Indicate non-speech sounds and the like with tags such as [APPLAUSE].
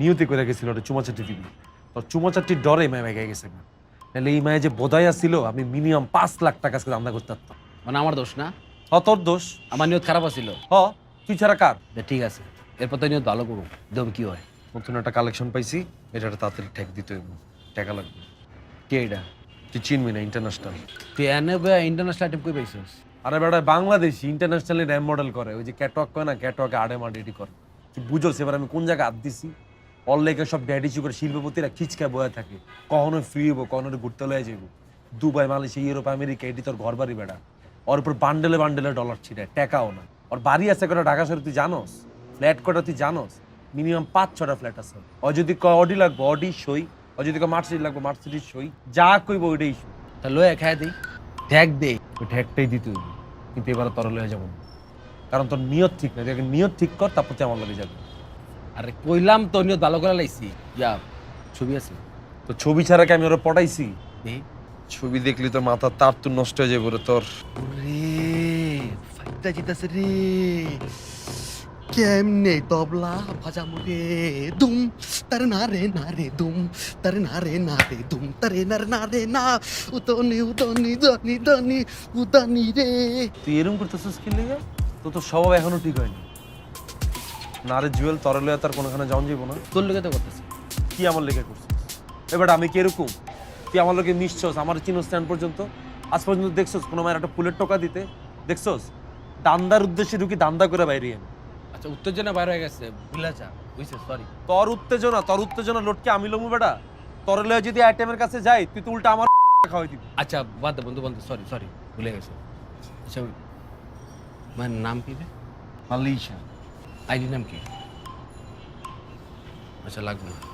নিয়তি করে গেছিল ওটা চুমাচাটি দিবি তোর চুমাচাটির ডরে মায় ভেঙে গেছে না নাহলে এই মায়ে যে বোধাইয়া ছিল আমি মিনিমাম পাঁচ লাখ টাকা আজকে দান্দা করতে পারতাম। মানে আমার দোষ না? হ তোর দোষ। আমার নিয়ত খারাপ আছিল। হ তুই ছাড়া কার? ঠিক আছে। এরপর তো নিয়ত ভালো করুক। দেব কি হয়। নতুন একটা কালেকশন পাইছি এটা একটা তাড়াতাড়ি ঠেক দিতে হইব। টাকা লাগবে। কে এটা? তুই চিনবি না ইন্টারন্যাশনাল তুই এনে ইন্টারন্যাশনাল আইটেম কই পাইছিস? আরে বেটা বাংলাদেশি ইন্টারন্যাশনালি র্যাম মডেল করে। ওই যে ক্যাটওয়াক করে না ক্যাটওয়াকে আড়ে মাডে এটি করে। তুই বুঝোস এবার আমি কোন জায়গায় হাত দিছি? অনলাইনে সব ড্যাডি চুকের শিল্পপতিরা খিচকায় বয়ে থাকে। কখনো ফ্রি হব কখনো ঘুরতে লয়ে যাব দুবাই, মালয়েশিয়া, ইউরোপ, আমেরিকা, এটি তোর ঘর বাড়ি। বেড়া ওর উপর বান্ডেলে বান্ডেলে ডলার ছিটায় টাকাও না। ওর বাড়ি আছে কটা, ঢাকা শহরে তুই জানোস? ফ্ল্যাট কটা তুই জানোস? মিনিমাম পাঁচ, ছটা ফ্ল্যাট আছে ও যদি ক অডি লাগবো, অডি সই। ও যদি মার্সিডিজ লাগবো, মার্সিডিজ সই। যা কইব ওইটাই সই। তা লয়ে খাই দিই ঠেক দে। ওই ঠেকটাই দিতে হইবে। কিন্তু এবারে তরল হয়ে যাব। কারণ তোর নিয়ত ঠিক না। তুই নিয়ত ঠিক কর, তারপর তুই আমার লগে যাবে। আরে কইলাম তো নিয়ত ভালো করে লাইছি। যা ছবি আছে। তো ছবি ছাড়া কি আমি ওরা পটাইছি? ছবি দেখলি তো মাথা তার তো নষ্ট হয়ে যাবে রে তোর। রে ফাইটা জিতাছে রে। কেমনে তবলা বাজামু রে? দুম তারে না রে না রে দুম তারে না রে না রে দুম তারে না রে না রে না। উদনি উদনি দনি দনি উদনি রে। তুই এরকম করতেছিস কি লিগে? তো তোর স্বভাব এখনও ঠিক হয়নি। না রে জুয়েল তরলে তার কোনোখানে যাওয়া যাব না। তোর লোকে তো করতেছি। কি আমার লেগে করছিস? এবার আমি কি এরকম? তুই আমার লোকে মিশছস আমার চিনো স্ট্যান্ড পর্যন্ত। আজ পর্যন্ত দেখছস কোনো মায়ের একটা ফুলের টোকা দিতে? দেখছস? দান্দার উদ্দেশ্যে ঢুকি দান্দা করে বাইরে আমি আচ্ছা উত্তেজনা বাইরে হয়ে গেছে ভুলা যা বুঝছিস সরি তোর উত্তেজনা তোর উত্তেজনা লোটকে আমি লমু বেটা। তোর লয়ে যদি আইটেমের কাছে যাই তুই তো উল্টা আমার [LAUGHS] খাওয়াই দিবি। আচ্ছা বাদ দে বন্ধু বন্ধু সরি সরি ভুলে গেছে। আচ্ছা মানে নাম কি রে? মালিশা আইডি নাম কি? আচ্ছা লাগবে না।